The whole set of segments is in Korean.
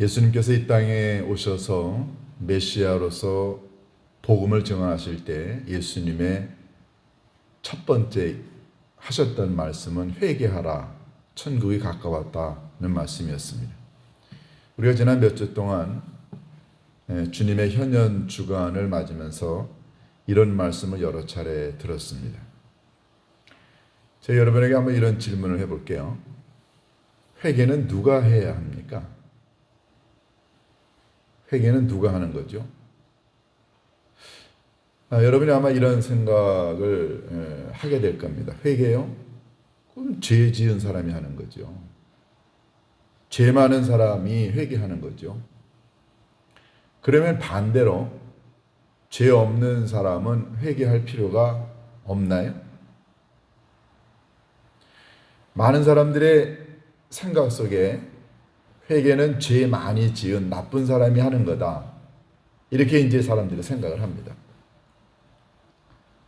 예수님께서 이 땅에 오셔서 메시아로서 복음을 증언하실 때 예수님의 첫 번째 하셨던 말씀은 회개하라 천국이 가까웠다는 말씀이었습니다. 우리가 지난 몇 주 동안 예, 주님의 현현 주간을 맞으면서 이런 말씀을 여러 차례 들었습니다. 제가 여러분에게 한번 이런 질문을 해볼게요. 회개는 누가 해야 합니까? 회개는 누가 하는 거죠? 아, 여러분이 아마 이런 생각을 에, 하게 될 겁니다. 회개요? 그럼 죄 지은 사람이 하는 거죠. 죄 많은 사람이 회개하는 거죠. 그러면 반대로 죄 없는 사람은 회개할 필요가 없나요? 많은 사람들의 생각 속에 회개는 죄 많이 지은 나쁜 사람이 하는 거다. 이렇게 이제 사람들이 생각을 합니다.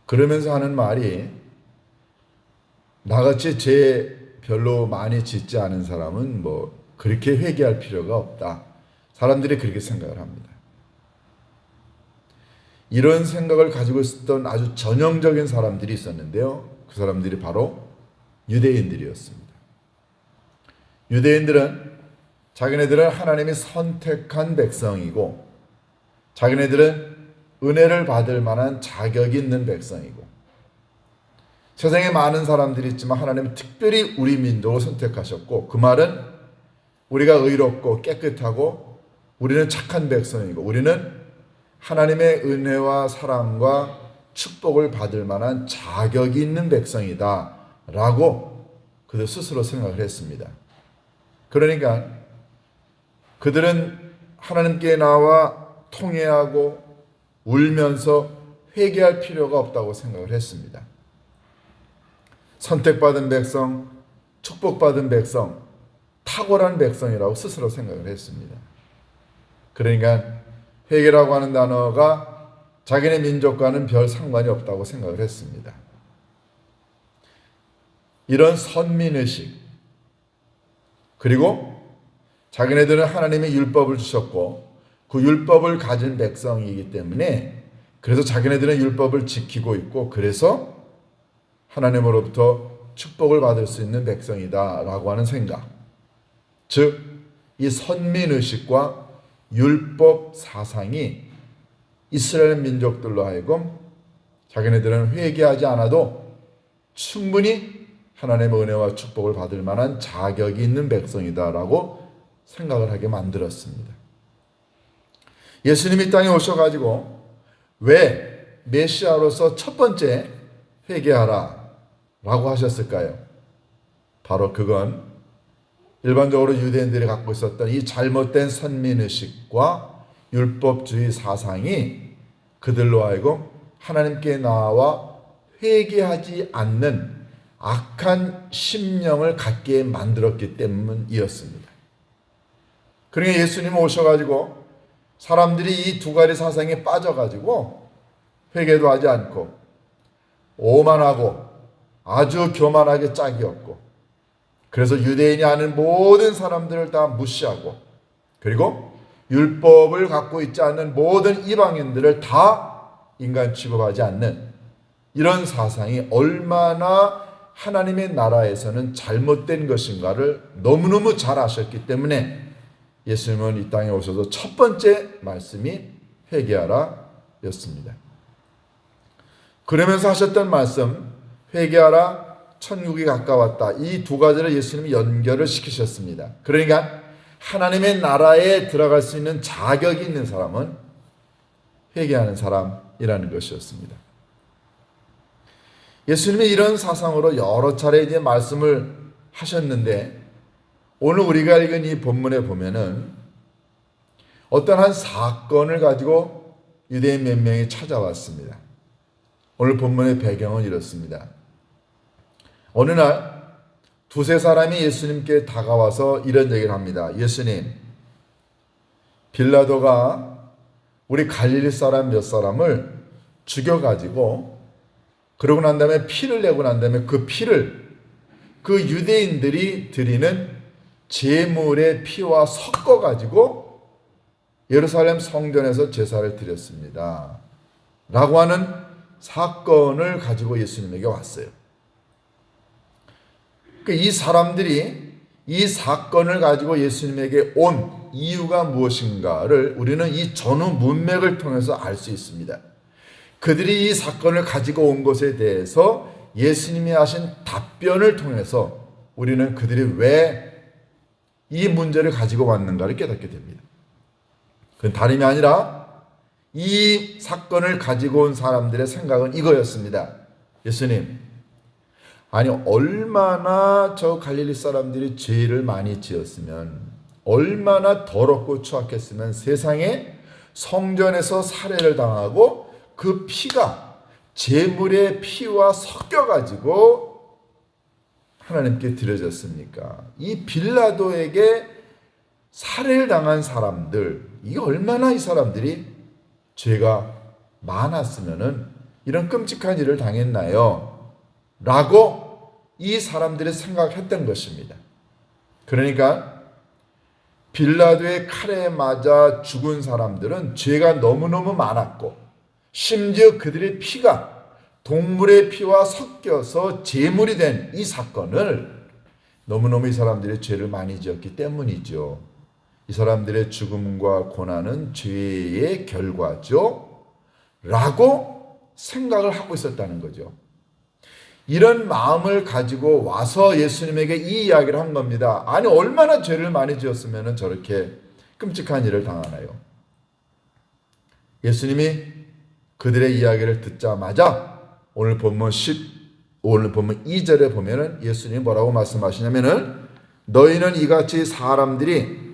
그러면서 하는 말이 나같이 죄 별로 많이 짓지 않은 사람은 뭐 그렇게 회개할 필요가 없다. 사람들이 그렇게 생각을 합니다. 이런 생각을 가지고 있었던 아주 전형적인 사람들이 있었는데요. 그 사람들이 바로 유대인들이었습니다. 유대인들은 자기네들은 하나님이 선택한 백성이고 자기네들은 은혜를 받을 만한 자격이 있는 백성이고 세상에 많은 사람들이 있지만 하나님은 특별히 우리 민족을 선택하셨고 그 말은 우리가 의롭고 깨끗하고 우리는 착한 백성이고 우리는 하나님의 은혜와 사랑과 축복을 받을 만한 자격이 있는 백성이다 라고 그들 스스로 생각을 했습니다. 그러니까 그들은 하나님께 나와 통회하고 울면서 회개할 필요가 없다고 생각을 했습니다. 선택받은 백성, 축복받은 백성, 탁월한 백성이라고 스스로 생각을 했습니다. 그러니까 회개라고 하는 단어가 자기네 민족과는 별 상관이 없다고 생각을 했습니다. 이런 선민의식, 그리고 자기네들은 하나님의 율법을 주셨고 그 율법을 가진 백성이기 때문에 그래서 자기네들은 율법을 지키고 있고 그래서 하나님으로부터 축복을 받을 수 있는 백성이다라고 하는 생각. 즉, 이 선민의식과 율법 사상이 이스라엘 민족들로 하여금 자기네들은 회개하지 않아도 충분히 하나님의 은혜와 축복을 받을 만한 자격이 있는 백성이다라고 생각을 하게 만들었습니다. 예수님이 땅에 오셔가지고 왜 메시아로서 첫 번째 회개하라 라고 하셨을까요? 바로 그건 일반적으로 유대인들이 갖고 있었던 이 잘못된 선민의식과 율법주의 사상이 그들로 하여금 하나님께 나와 회개하지 않는 악한 심령을 갖게 만들었기 때문이었습니다. 그러니까 예수님 오셔가지고 사람들이 이 두 가지 사상에 빠져가지고 회개도 하지 않고 오만하고 아주 교만하게 짝이 없고 그래서 유대인이 아는 모든 사람들을 다 무시하고 그리고 율법을 갖고 있지 않는 모든 이방인들을 다 인간 취급하지 않는 이런 사상이 얼마나 하나님의 나라에서는 잘못된 것인가를 너무너무 잘 아셨기 때문에 예수님은 이 땅에 오셔서 첫 번째 말씀이 회개하라 였습니다. 그러면서 하셨던 말씀 회개하라 천국이 가까웠다. 이 두 가지를 예수님이 연결을 시키셨습니다. 그러니까 하나님의 나라에 들어갈 수 있는 자격이 있는 사람은 회개하는 사람이라는 것이었습니다. 예수님이 이런 사상으로 여러 차례 이제 말씀을 하셨는데 오늘 우리가 읽은 이 본문에 보면은 어떤 한 사건을 가지고 유대인 몇 명이 찾아왔습니다. 오늘 본문의 배경은 이렇습니다. 어느 날 두세 사람이 예수님께 다가와서 이런 얘기를 합니다. 예수님, 빌라도가 우리 갈릴리 사람 몇 사람을 죽여가지고 그러고 난 다음에 피를 내고 난 다음에 그 피를 그 유대인들이 드리는 제물의 피와 섞어 가지고 예루살렘 성전에서 제사를 드렸습니다. 라고 하는 사건을 가지고 예수님에게 왔어요. 그이 사람들이 이 사건을 가지고 예수님에게 온 이유가 무엇인가를 우리는 이 전후 문맥을 통해서 알 수 있습니다. 그들이 이 사건을 가지고 온 것에 대해서 예수님이 하신 답변을 통해서 우리는 그들이 왜 이 문제를 가지고 왔는가를 깨닫게 됩니다. 그건 다름이 아니라 이 사건을 가지고 온 사람들의 생각은 이거였습니다. 예수님, 아니 얼마나 저 갈릴리 사람들이 죄를 많이 지었으면 얼마나 더럽고 추악했으면 세상에 성전에서 살해를 당하고 그 피가 제물의 피와 섞여 가지고 하나님께 드려졌습니까? 이 빌라도에게 살해를 당한 사람들 이게 얼마나 이 사람들이 죄가 많았으면은 이런 끔찍한 일을 당했나요? 라고 이 사람들이 생각했던 것입니다. 그러니까 빌라도의 칼에 맞아 죽은 사람들은 죄가 너무너무 많았고 심지어 그들의 피가 동물의 피와 섞여서 제물이 된 이 사건을 너무너무 이 사람들의 죄를 많이 지었기 때문이죠. 이 사람들의 죽음과 고난은 죄의 결과죠. 라고 생각을 하고 있었다는 거죠. 이런 마음을 가지고 와서 예수님에게 이 이야기를 한 겁니다. 아니, 얼마나 죄를 많이 지었으면 저렇게 끔찍한 일을 당하나요? 예수님이 그들의 이야기를 듣자마자 오늘 본문 10, 오늘 본문 2절에 보면은 예수님이 뭐라고 말씀하시냐면은 너희는 이같이 사람들이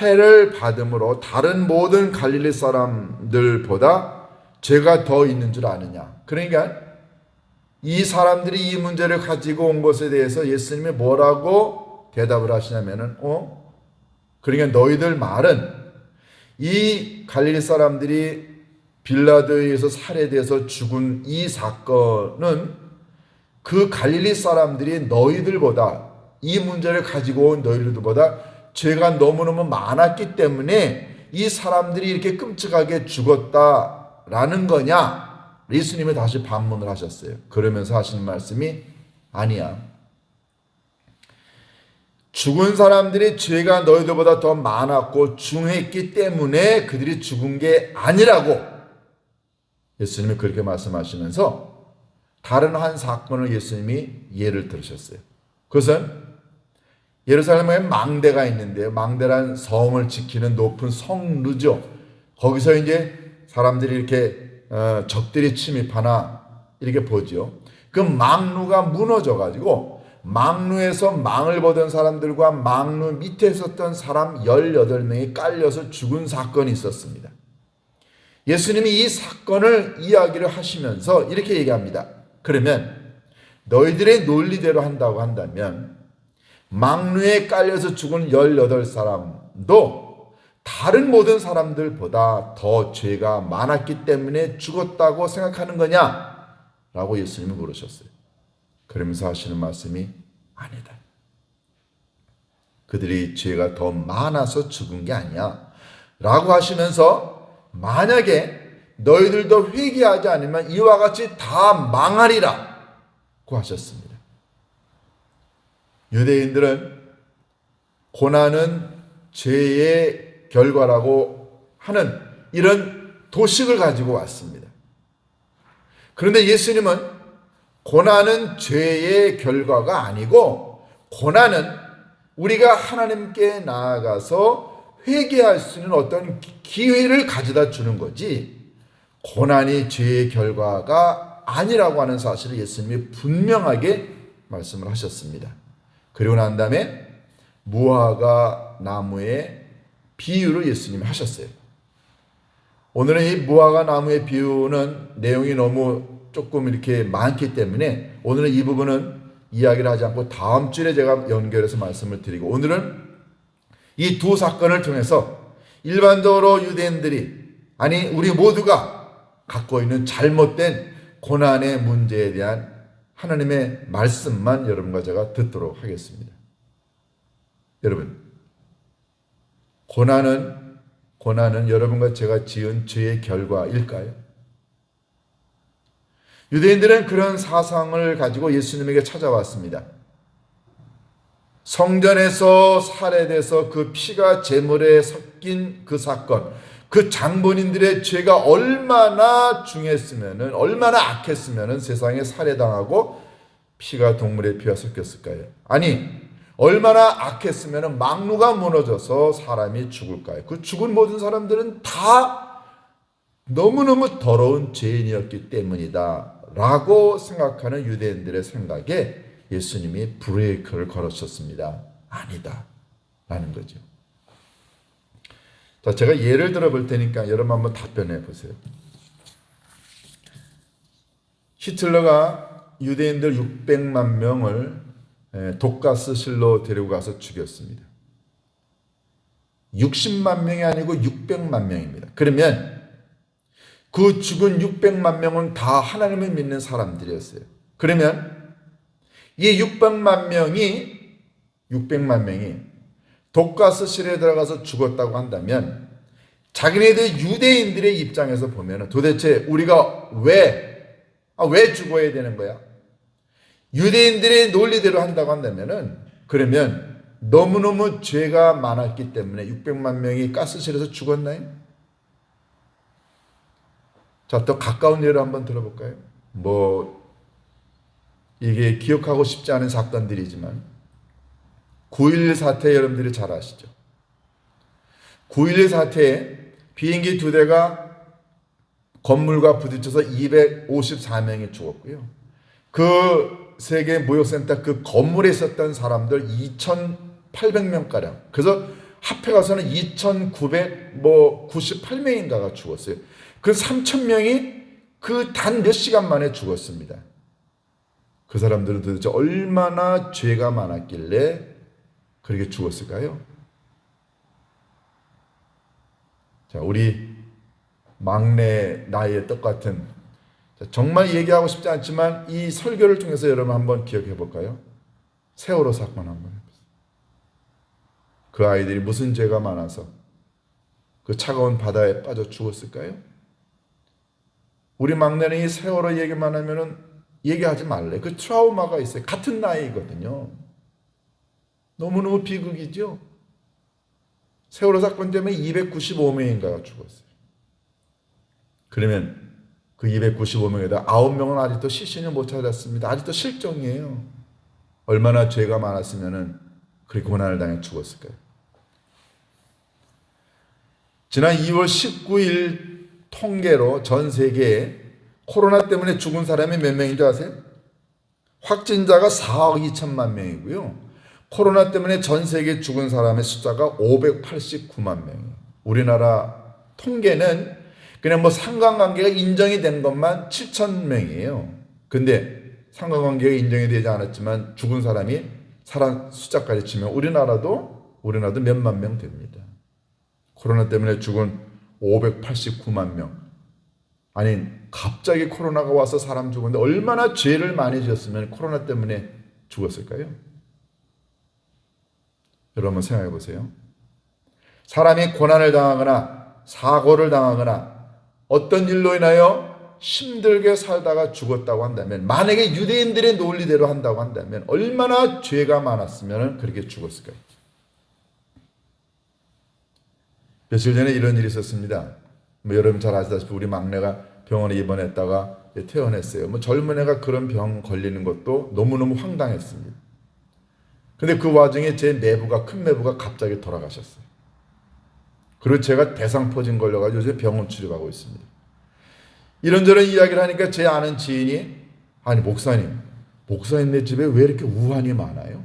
해를 받음으로 다른 모든 갈릴리 사람들보다 죄가 더 있는 줄 아느냐. 그러니까 이 사람들이 이 문제를 가지고 온 것에 대해서 예수님이 뭐라고 대답을 하시냐면은 어? 그러니까 너희들 말은 이 갈릴리 사람들이 빌라도에 의해서 살해돼서 죽은 이 사건은 그 갈릴리 사람들이 너희들보다 이 문제를 가지고 온 너희들보다 죄가 너무너무 많았기 때문에 이 사람들이 이렇게 끔찍하게 죽었다라는 거냐? 예수님이 다시 반문을 하셨어요. 그러면서 하시는 말씀이 아니야. 죽은 사람들이 죄가 너희들보다 더 많았고 중했기 때문에 그들이 죽은 게 아니라고 예수님이 그렇게 말씀하시면서 다른 한 사건을 예수님이 예를 들으셨어요. 그것은 예루살렘에 망대가 있는데요. 망대란 성을 지키는 높은 성루죠. 거기서 이제 사람들이 이렇게 어, 적들이 침입하나 이렇게 보죠. 그 망루가 무너져 가지고 망루에서 망을 보던 사람들과 망루 밑에 있었던 사람 18명이 깔려서 죽은 사건이 있었습니다. 예수님이 이 사건을 이야기를 하시면서 이렇게 얘기합니다. 그러면 너희들의 논리대로 한다고 한다면 망루에 깔려서 죽은 18사람도 다른 모든 사람들보다 더 죄가 많았기 때문에 죽었다고 생각하는 거냐? 라고 예수님이 물으셨어요. 그러면서 하시는 말씀이 아니다. 그들이 죄가 더 많아서 죽은 게 아니야. 라고 하시면서 만약에 너희들도 회개하지 않으면 이와 같이 다 망하리라. 고 하셨습니다. 유대인들은 고난은 죄의 결과라고 하는 이런 도식을 가지고 왔습니다. 그런데 예수님은 고난은 죄의 결과가 아니고 고난은 우리가 하나님께 나아가서 회개할 수 있는 어떤 기회를 가져다 주는 거지 고난이 죄의 결과가 아니라고 하는 사실을 예수님이 분명하게 말씀을 하셨습니다. 그리고 난 다음에 무화과 나무의 비유를 예수님이 하셨어요. 오늘은 이 무화과 나무의 비유는 내용이 너무 조금 이렇게 많기 때문에 오늘은 이 부분은 이야기를 하지 않고 다음 주에 제가 연결해서 말씀을 드리고 오늘은 이 두 사건을 통해서 일반적으로 유대인들이 아니 우리 모두가 갖고 있는 잘못된 고난의 문제에 대한 하나님의 말씀만 여러분과 제가 듣도록 하겠습니다. 여러분, 고난은 고난은 여러분과 제가 지은 죄의 결과일까요? 유대인들은 그런 사상을 가지고 예수님에게 찾아왔습니다. 성전에서 살해돼서 그 피가 제물에 섞인 그 사건, 그 장본인들의 죄가 얼마나 중했으면은 얼마나 악했으면은 세상에 살해당하고 피가 동물의 피와 섞였을까요? 아니 얼마나 악했으면은 망루가 무너져서 사람이 죽을까요? 그 죽은 모든 사람들은 다 너무너무 더러운 죄인이었기 때문이다. 라고 생각하는 유대인들의 생각에 예수님이 브레이크를 걸으셨습니다. 아니다. 라는 거죠. 자, 제가 예를 들어 볼 테니까 여러분 한번 답변해 보세요. 히틀러가 유대인들 600만 명을 예, 독가스 실로 데리고 가서 죽였습니다. 60만 명이 아니고 600만 명입니다. 그러면 그 죽은 600만 명은 다 하나님을 믿는 사람들이었어요. 그러면 이 600만 명이 600만 명이 독가스실에 들어가서 죽었다고 한다면 자기네들 유대인들의 입장에서 보면 도대체 우리가 왜, 아, 왜 죽어야 되는 거야? 유대인들의 논리대로 한다고 한다면은 그러면 너무너무 죄가 많았기 때문에 600만 명이 가스실에서 죽었나요? 자, 또 가까운 예를 한번 들어볼까요? 뭐, 이게 기억하고 싶지 않은 사건들이지만, 9.11 사태 여러분들이 잘 아시죠? 9.11 사태에 비행기 두 대가 건물과 부딪혀서 254명이 죽었고요. 그 세계 무역센터 그 건물에 있었던 사람들 2,800명가량. 그래서 합해 가서는 2,998명인가가 죽었어요. 그 3,000명이 그 단 몇 시간 만에 죽었습니다. 그 사람들은 도대체 얼마나 죄가 많았길래 그렇게 죽었을까요? 자, 우리 막내 나이에 똑같은 정말 얘기하고 싶지 않지만 이 설교를 통해서 여러분 한번 기억해 볼까요? 세월호 사건 한번 해보세요. 그 아이들이 무슨 죄가 많아서 그 차가운 바다에 빠져 죽었을까요? 우리 막내는 이 세월호 얘기만 하면은 얘기하지 말래. 그 트라우마가 있어요. 같은 나이거든요. 너무너무 비극이죠. 세월호 사건 때문에 295명인가가 죽었어요. 그러면 그 295명에다 9명은 아직도 시신을 못 찾았습니다. 아직도 실종이에요. 얼마나 죄가 많았으면은 그렇게 고난을 당해 죽었을까요? 지난 2월 19일 통계로 전 세계에 코로나 때문에 죽은 사람이 몇 명인 줄 아세요? 확진자가 4억 2천만 명이고요. 코로나 때문에 전 세계 죽은 사람의 숫자가 589만 명이에요. 우리나라 통계는 그냥 뭐 상관관계가 인정이 된 것만 7천 명이에요. 근데 상관관계가 인정이 되지 않았지만 죽은 사람이 사람 숫자까지 치면 우리나라도 우리나라도 몇만 명 됩니다. 코로나 때문에 죽은 589만 명. 아니 갑자기 코로나가 와서 사람 죽었는데 얼마나 죄를 많이 지었으면 코로나 때문에 죽었을까요? 여러분 생각해 보세요. 사람이 고난을 당하거나 사고를 당하거나 어떤 일로 인하여 힘들게 살다가 죽었다고 한다면 만약에 유대인들의 논리대로 한다고 한다면 얼마나 죄가 많았으면 그렇게 죽었을까요? 며칠 전에 이런 일이 있었습니다. 뭐 여러분 잘 아시다시피 우리 막내가 병원에 입원했다가 퇴원했어요. 뭐 젊은 애가 그런 병 걸리는 것도 너무너무 황당했습니다. 근데 그 와중에 제 매부가 큰 매부가 갑자기 돌아가셨어요. 그리고 제가 대상포진 걸려가지고 요새 병원 치료하고 있습니다. 이런저런 이야기를 하니까 제 아는 지인이 아니 목사님 목사님네 집에 왜 이렇게 우환이 많아요?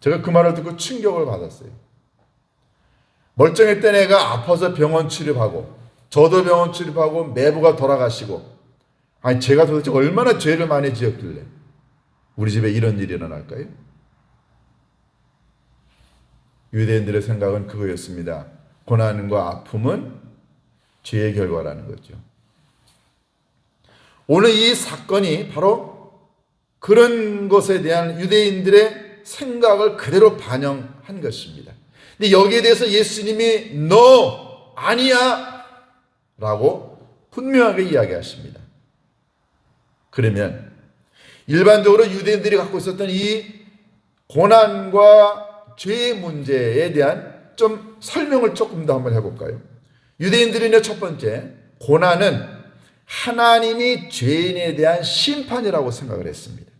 제가 그 말을 듣고 충격을 받았어요. 멀쩡했던 애가 아파서 병원 치료하고 저도 병원 치료하고 매부가 돌아가시고 아니 제가 도대체 얼마나 죄를 많이 지었길래 우리 집에 이런 일이 일어날까요? 유대인들의 생각은 그거였습니다. 고난과 아픔은 죄의 결과라는 거죠. 오늘 이 사건이 바로 그런 것에 대한 유대인들의 생각을 그대로 반영한 것입니다. 근데 여기에 대해서 예수님이 너 아니야 라고 분명하게 이야기하십니다. 그러면 일반적으로 유대인들이 갖고 있었던 이 고난과 죄의 문제에 대한 좀 설명을 조금 더 한번 해볼까요? 유대인들의 첫 번째 고난은 하나님이 죄인에 대한 심판이라고 생각을 했습니다.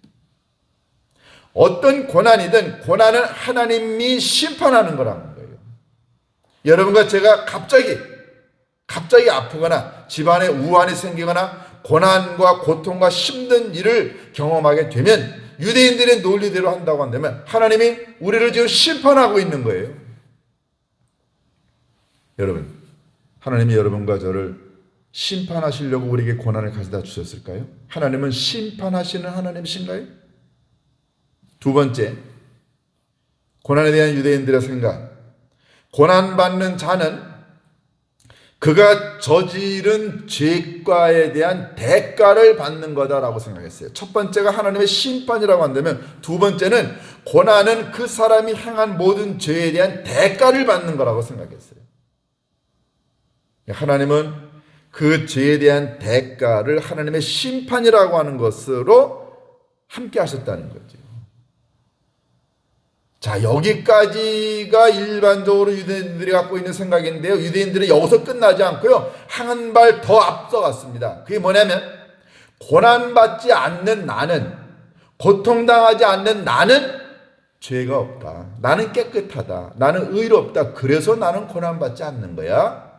어떤 고난이든 고난은 하나님이 심판하는 거라는 거예요. 여러분과 제가 갑자기 갑자기 아프거나 집안에 우환이 생기거나 고난과 고통과 힘든 일을 경험하게 되면 유대인들의 논리대로 한다고 한다면 하나님이 우리를 지금 심판하고 있는 거예요. 여러분, 하나님이 여러분과 저를 심판하시려고 우리에게 고난을 가져다 주셨을까요? 하나님은 심판하시는 하나님이신가요? 두 번째, 고난에 대한 유대인들의 생각. 고난받는 자는 그가 저지른 죄과에 대한 대가를 받는 거다라고 생각했어요. 첫 번째가 하나님의 심판이라고 한다면 두 번째는 고난은 그 사람이 행한 모든 죄에 대한 대가를 받는 거라고 생각했어요. 하나님은 그 죄에 대한 대가를 하나님의 심판이라고 하는 것으로 함께 하셨다는 거죠. 자, 여기까지가 일반적으로 유대인들이 갖고 있는 생각인데요. 유대인들은 여기서 끝나지 않고요. 한 발 더 앞서갔습니다. 그게 뭐냐면, 고난받지 않는 나는, 고통당하지 않는 나는 죄가 없다. 나는 깨끗하다. 나는 의롭다. 그래서 나는 고난받지 않는 거야.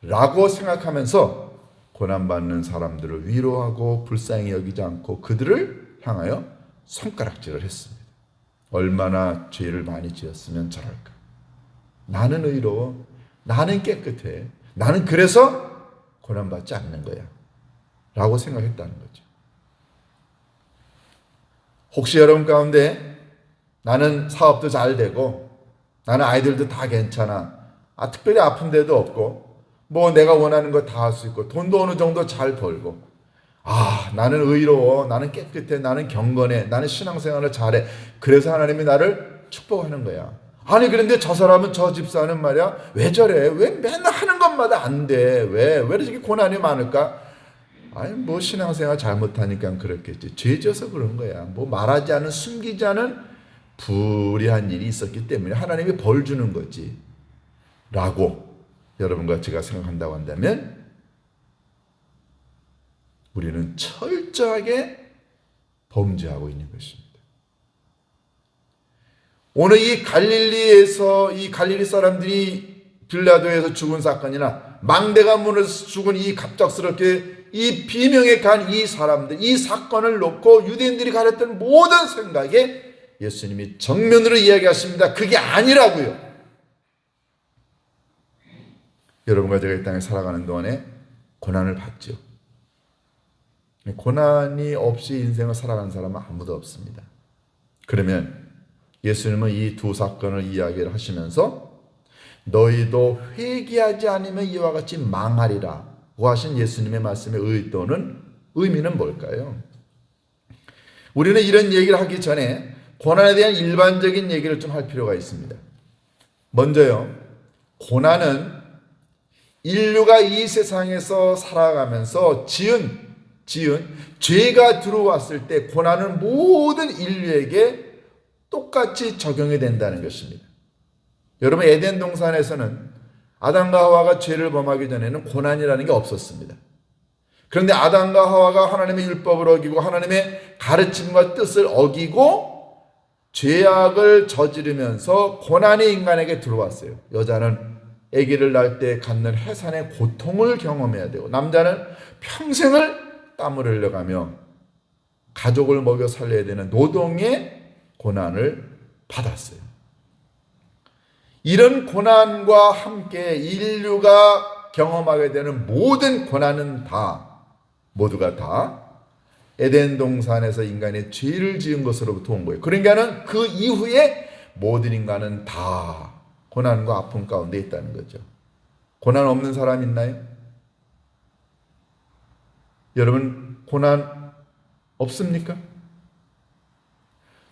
라고 생각하면서 고난받는 사람들을 위로하고 불쌍히 여기지 않고 그들을 향하여 손가락질을 했습니다. 얼마나 죄를 많이 지었으면 저럴까. 나는 의로워. 나는 깨끗해. 나는 그래서 고난받지 않는 거야. 라고 생각했다는 거죠. 혹시 여러분 가운데 나는 사업도 잘 되고 나는 아이들도 다 괜찮아. 아, 특별히 아픈 데도 없고 뭐 내가 원하는 거 다 할 수 있고 돈도 어느 정도 잘 벌고 아 나는 의로워 나는 깨끗해 나는 경건해 나는 신앙생활을 잘해. 그래서 하나님이 나를 축복하는 거야. 아니 그런데 저 사람은 저 집사는 말이야 왜 저래? 왜 맨날 하는 것마다 안 돼 왜 왜 이렇게 고난이 많을까? 아니 뭐 신앙생활 잘못하니까 그렇겠지. 죄져서 그런 거야. 뭐 말하지 않은 숨기지 않은 불의한 일이 있었기 때문에 하나님이 벌 주는 거지. 라고 여러분과 제가 생각한다고 한다면 우리는 철저하게 범죄하고 있는 것입니다. 오늘 이 갈릴리에서 이 갈릴리 사람들이 빌라도에서 죽은 사건이나 망대가 문에서 죽은 이 갑작스럽게 이 비명에 간 이 사람들 이 사건을 놓고 유대인들이 가렸던 모든 생각에 예수님이 정면으로 이야기하십니다. 그게 아니라고요. 여러분과 제가 이 땅에 살아가는 동안에 고난을 받죠. 고난이 없이 인생을 살아가는 사람은 아무도 없습니다. 그러면 예수님은 이 두 사건을 이야기를 하시면서 너희도 회개하지 않으면 이와 같이 망하리라 고 하신 예수님의 말씀의 의도는 의미는 뭘까요? 우리는 이런 얘기를 하기 전에 고난에 대한 일반적인 얘기를 좀 할 필요가 있습니다. 먼저요, 고난은 인류가 이 세상에서 살아가면서 지은 지은 죄가 들어왔을 때 고난은 모든 인류에게 똑같이 적용이 된다는 것입니다. 여러분 에덴 동산에서는 아담과 하와가 죄를 범하기 전에는 고난이라는 게 없었습니다. 그런데 아담과 하와가 하나님의 율법을 어기고 하나님의 가르침과 뜻을 어기고 죄악을 저지르면서 고난이 인간에게 들어왔어요. 여자는 아기를 낳을 때 갖는 해산의 고통을 경험해야 되고 남자는 평생을 땀을 흘려가며 가족을 먹여 살려야 되는 노동의 고난을 받았어요. 이런 고난과 함께 인류가 경험하게 되는 모든 고난은 다 모두가 다 에덴 동산에서 인간의 죄를 지은 것으로부터 온 거예요. 그러니까는 그 이후에 모든 인간은 다 고난과 아픔 가운데 있다는 거죠. 고난 없는 사람 있나요? 여러분, 고난 없습니까?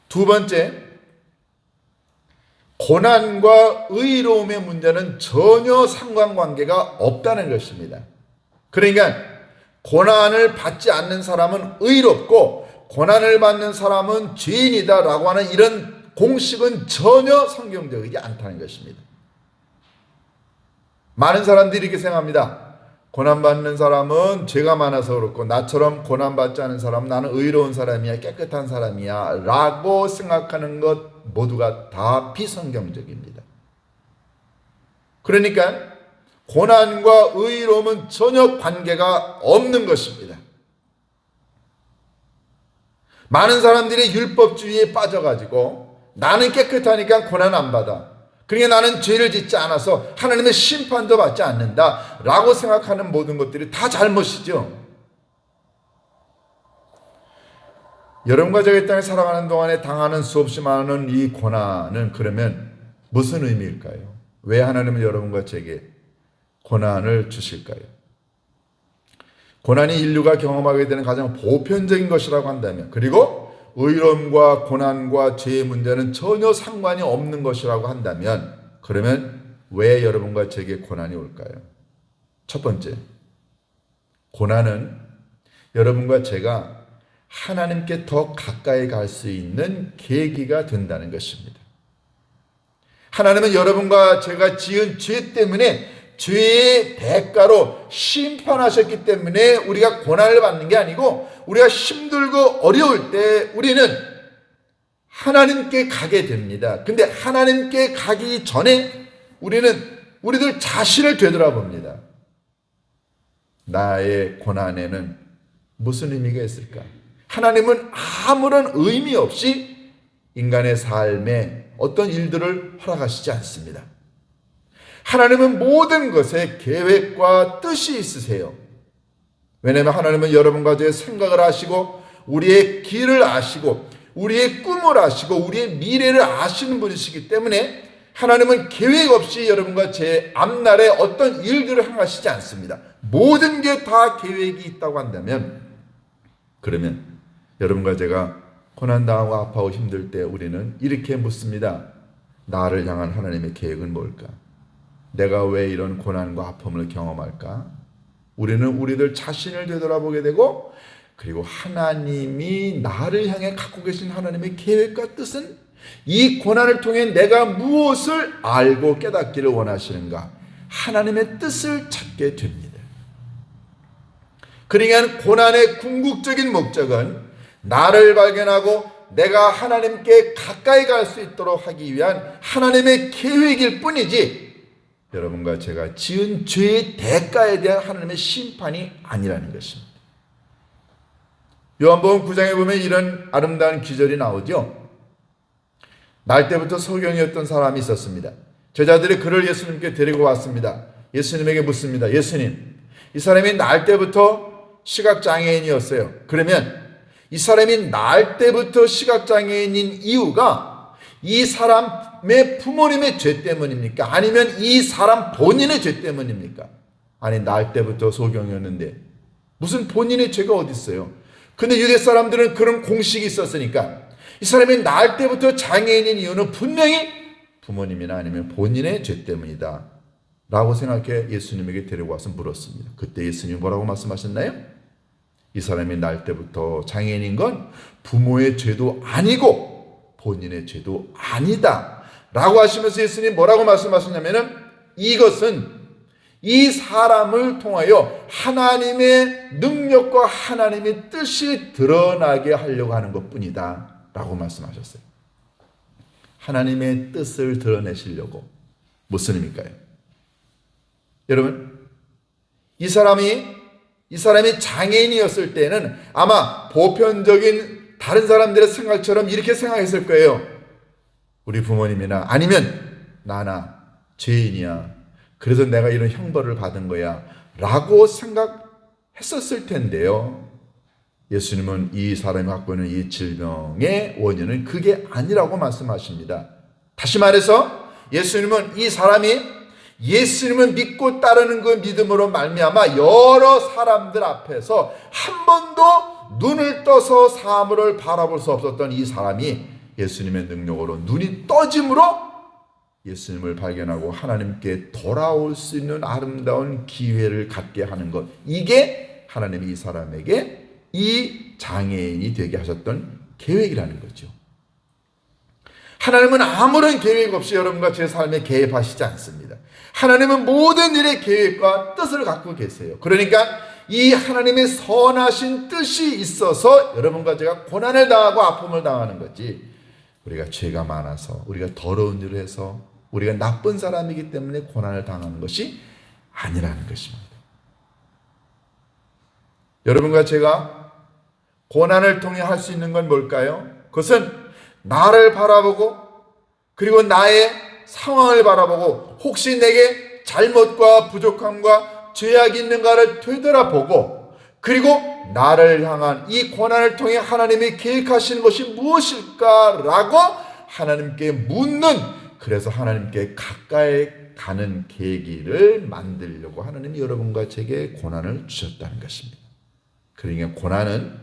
두 번째, 고난과 의로움의 문제는 전혀 상관관계가 없다는 것입니다. 그러니까 고난을 받지 않는 사람은 의롭고 고난을 받는 사람은 죄인이다라고 하는 이런 공식은 전혀 성경적이지 않다는 것입니다. 많은 사람들이 이렇게 생각합니다. 고난받는 사람은 죄가 많아서 그렇고 나처럼 고난받지 않은 사람은 나는 의로운 사람이야 깨끗한 사람이야 라고 생각하는 것 모두가 다 비성경적입니다. 그러니까 고난과 의로움은 전혀 관계가 없는 것입니다. 많은 사람들이 율법주의에 빠져가지고 나는 깨끗하니까 고난 안 받아. 그러니까 나는 죄를 짓지 않아서 하나님의 심판도 받지 않는다. 라고 생각하는 모든 것들이 다 잘못이죠. 여러분과 제가 이 땅에 살아가는 동안에 당하는 수없이 많은 이 고난은 그러면 무슨 의미일까요? 왜 하나님은 여러분과 제게 고난을 주실까요? 고난이 인류가 경험하게 되는 가장 보편적인 것이라고 한다면 그리고 의로움과 고난과 죄의 문제는 전혀 상관이 없는 것이라고 한다면 그러면 왜 여러분과 제게 고난이 올까요? 첫 번째, 고난은 여러분과 제가 하나님께 더 가까이 갈 수 있는 계기가 된다는 것입니다. 하나님은 여러분과 제가 지은 죄 때문에 죄의 대가로 심판하셨기 때문에 우리가 고난을 받는 게 아니고 우리가 힘들고 어려울 때 우리는 하나님께 가게 됩니다. 근데 하나님께 가기 전에 우리는 우리들 자신을 되돌아봅니다. 나의 고난에는 무슨 의미가 있을까? 하나님은 아무런 의미 없이 인간의 삶에 어떤 일들을 허락하시지 않습니다. 하나님은 모든 것에 계획과 뜻이 있으세요. 왜냐하면 하나님은 여러분과 제 생각을 아시고 우리의 길을 아시고 우리의 꿈을 아시고 우리의 미래를 아시는 분이시기 때문에 하나님은 계획 없이 여러분과 제 앞날에 어떤 일들을 행하시지 않습니다. 모든 게 다 계획이 있다고 한다면 그러면 여러분과 제가 고난당하고 아파하고 힘들 때 우리는 이렇게 묻습니다. 나를 향한 하나님의 계획은 뭘까? 내가 왜 이런 고난과 아픔을 경험할까? 우리는 우리들 자신을 되돌아보게 되고 그리고 하나님이 나를 향해 갖고 계신 하나님의 계획과 뜻은 이 고난을 통해 내가 무엇을 알고 깨닫기를 원하시는가? 하나님의 뜻을 찾게 됩니다. 그러니까 고난의 궁극적인 목적은 나를 발견하고 내가 하나님께 가까이 갈 수 있도록 하기 위한 하나님의 계획일 뿐이지 여러분과 제가 지은 죄의 대가에 대한 하나님의 심판이 아니라는 것입니다. 요한복음 9장에 보면 이런 아름다운 기절이 나오죠. 날 때부터 소경이었던 사람이 있었습니다. 제자들이 그를 예수님께 데리고 왔습니다. 예수님에게 묻습니다. 예수님, 이 사람이 날 때부터 시각장애인이었어요. 그러면 이 사람이 날 때부터 시각장애인인 이유가 이 사람의 부모님의 죄 때문입니까? 아니면 이 사람 본인의 죄 때문입니까? 아니, 날 때부터 소경이었는데 무슨 본인의 죄가 어디 있어요? 근데 유대 사람들은 그런 공식이 있었으니까 이 사람이 날 때부터 장애인인 이유는 분명히 부모님이나 아니면 본인의 죄 때문이다. 라고 생각해 예수님에게 데려와서 물었습니다. 그때 예수님이 뭐라고 말씀하셨나요? 이 사람이 날 때부터 장애인인 건 부모의 죄도 아니고 본인의 죄도 아니다. 라고 하시면서 예수님 뭐라고 말씀하셨냐면은 이것은 이 사람을 통하여 하나님의 능력과 하나님의 뜻이 드러나게 하려고 하는 것 뿐이다. 라고 말씀하셨어요. 하나님의 뜻을 드러내시려고. 무슨 의미일까요? 여러분, 이 사람이, 이 사람이 장애인이었을 때는 아마 보편적인 다른 사람들의 생각처럼 이렇게 생각했을 거예요. 우리 부모님이나 아니면 나나 죄인이야. 그래서 내가 이런 형벌을 받은 거야. 라고 생각했었을 텐데요. 예수님은 이 사람이 갖고 있는 이 질병의 원인은 그게 아니라고 말씀하십니다. 다시 말해서 예수님은 이 사람이 예수님을 믿고 따르는 그 믿음으로 말미암아 여러 사람들 앞에서 한 번도 눈을 떠서 사물을 바라볼 수 없었던 이 사람이 예수님의 능력으로 눈이 떠짐으로 예수님을 발견하고 하나님께 돌아올 수 있는 아름다운 기회를 갖게 하는 것. 이게 하나님이 이 사람에게 이 장애인이 되게 하셨던 계획이라는 거죠. 하나님은 아무런 계획 없이 여러분과 제 삶에 개입하시지 않습니다. 하나님은 모든 일의 계획과 뜻을 갖고 계세요. 그러니까 이 하나님의 선하신 뜻이 있어서 여러분과 제가 고난을 당하고 아픔을 당하는 거지. 우리가 죄가 많아서 우리가 더러운 일을 해서 우리가 나쁜 사람이기 때문에 고난을 당하는 것이 아니라는 것입니다. 여러분과 제가 고난을 통해 할 수 있는 건 뭘까요? 그것은 나를 바라보고 그리고 나의 상황을 바라보고 혹시 내게 잘못과 부족함과 죄악이 있는가를 되돌아보고 그리고 나를 향한 이 고난을 통해 하나님이 계획하시는 것이 무엇일까라고 하나님께 묻는 그래서 하나님께 가까이 가는 계기를 만들려고 하나님이 여러분과 제게 고난을 주셨다는 것입니다. 그러니까 고난은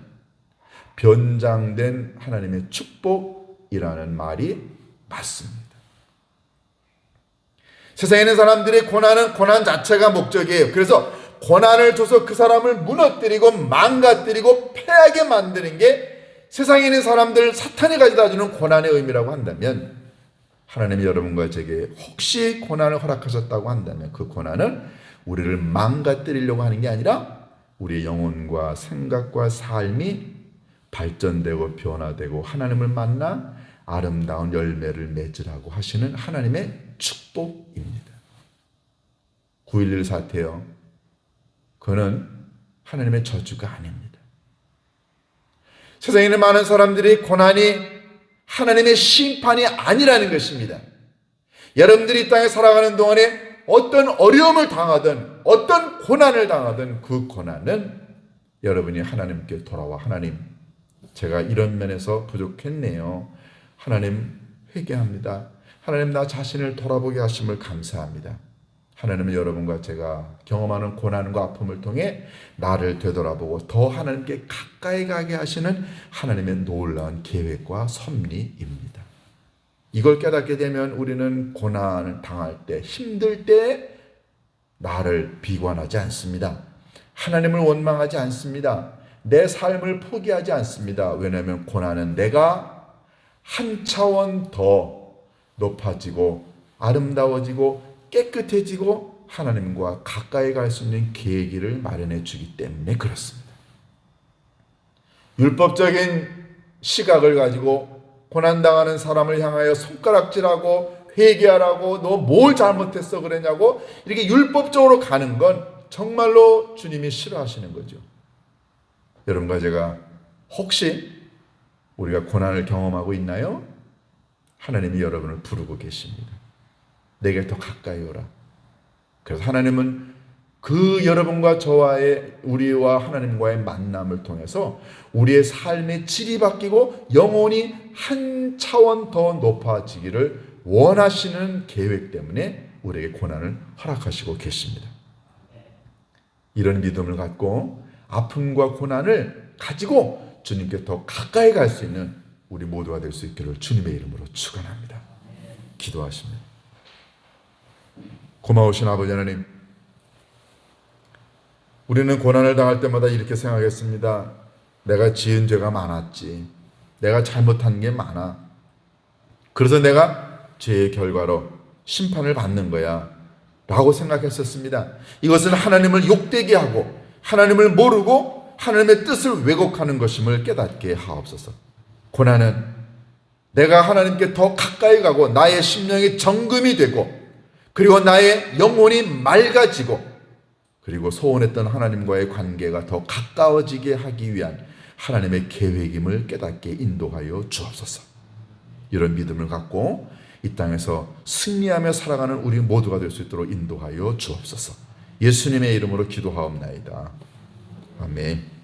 변장된 하나님의 축복이라는 말이 맞습니다. 세상에 있는 사람들의 고난은 고난 자체가 목적이에요. 그래서 고난을 줘서 그 사람을 무너뜨리고 망가뜨리고 패하게 만드는 게 세상에 있는 사람들 사탄이 가져다 주는 고난의 의미라고 한다면 하나님이 여러분과 제게 혹시 고난을 허락하셨다고 한다면 그 고난은 우리를 망가뜨리려고 하는 게 아니라 우리의 영혼과 생각과 삶이 발전되고 변화되고 하나님을 만나 아름다운 열매를 맺으라고 하시는 하나님의 축복입니다. 9.11 사태요. 그는 하나님의 저주가 아닙니다. 세상에 있는 많은 사람들이 고난이 하나님의 심판이 아니라는 것입니다. 여러분들이 이 땅에 살아가는 동안에 어떤 어려움을 당하든 어떤 고난을 당하든 그 고난은 여러분이 하나님께 돌아와 하나님 제가 이런 면에서 부족했네요. 하나님 회개합니다. 하나님 나 자신을 돌아보게 하심을 감사합니다. 하나님은 여러분과 제가 경험하는 고난과 아픔을 통해 나를 되돌아보고 더 하나님께 가까이 가게 하시는 하나님의 놀라운 계획과 섭리입니다. 이걸 깨닫게 되면 우리는 고난을 당할 때, 힘들 때 나를 비관하지 않습니다. 하나님을 원망하지 않습니다. 내 삶을 포기하지 않습니다. 왜냐하면 고난은 내가 한 차원 더 높아지고 아름다워지고 깨끗해지고 하나님과 가까이 갈 수 있는 계기를 마련해 주기 때문에 그렇습니다. 율법적인 시각을 가지고 고난당하는 사람을 향하여 손가락질하고 회개하라고 너 뭘 잘못했어 그랬냐고 이렇게 율법적으로 가는 건 정말로 주님이 싫어하시는 거죠. 여러분과 제가 혹시 우리가 고난을 경험하고 있나요? 하나님이 여러분을 부르고 계십니다. 내게 더 가까이 오라. 그래서 하나님은 그 여러분과 저와의 우리와 하나님과의 만남을 통해서 우리의 삶의 질이 바뀌고 영혼이 한 차원 더 높아지기를 원하시는 계획 때문에 우리에게 고난을 허락하시고 계십니다. 이런 믿음을 갖고 아픔과 고난을 가지고 주님께 더 가까이 갈 수 있는 우리 모두가 될 수 있기를 주님의 이름으로 축원합니다. 기도하십니다. 고마우신 아버지 하나님, 우리는 고난을 당할 때마다 이렇게 생각했습니다. 내가 지은 죄가 많았지. 내가 잘못한 게 많아. 그래서 내가 죄의 결과로 심판을 받는 거야. 라고 생각했었습니다. 이것은 하나님을 욕되게 하고 하나님을 모르고 하나님의 뜻을 왜곡하는 것임을 깨닫게 하옵소서. 고난은 내가 하나님께 더 가까이 가고 나의 심령이 정금이 되고 그리고 나의 영혼이 맑아지고 그리고 소원했던 하나님과의 관계가 더 가까워지게 하기 위한 하나님의 계획임을 깨닫게 인도하여 주옵소서. 이런 믿음을 갖고 이 땅에서 승리하며 살아가는 우리 모두가 될 수 있도록 인도하여 주옵소서. 예수님의 이름으로 기도하옵나이다. 아멘.